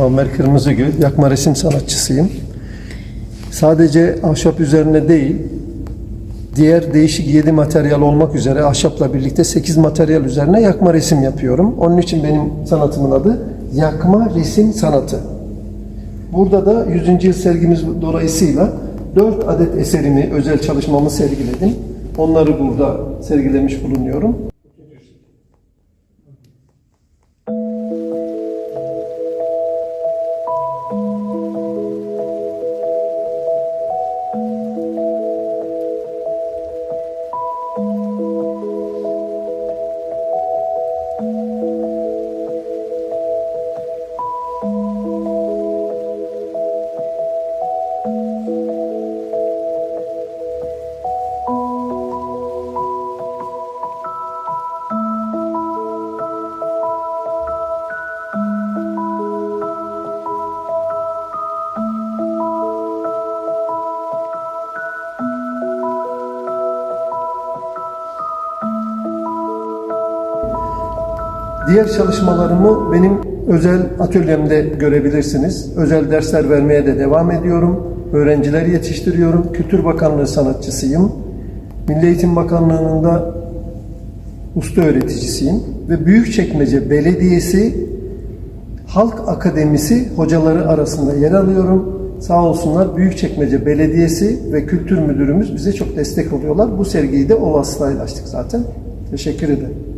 Muammer Kırmızıgül, yakma resim sanatçısıyım. Sadece ahşap üzerine değil, diğer değişik 7 materyal olmak üzere ahşapla birlikte 8 materyal üzerine yakma resim yapıyorum. Onun için benim sanatımın adı yakma resim sanatı. Burada da 100. yıl sergimiz dolayısıyla 4 adet eserimi, özel çalışmamı sergiledim. Onları burada sergilemiş bulunuyorum. Diğer çalışmalarımı benim özel atölyemde görebilirsiniz. Özel dersler vermeye de devam ediyorum. Öğrenciler yetiştiriyorum. Kültür Bakanlığı sanatçısıyım. Milli Eğitim Bakanlığı'nın da usta öğreticisiyim. Ve Büyükçekmece Belediyesi Halk Akademisi hocaları arasında yer alıyorum. Sağ olsunlar Büyükçekmece Belediyesi ve Kültür Müdürümüz bize çok destek oluyorlar. Bu sergiyi de o vasıtayla açtık zaten. Teşekkür ederim.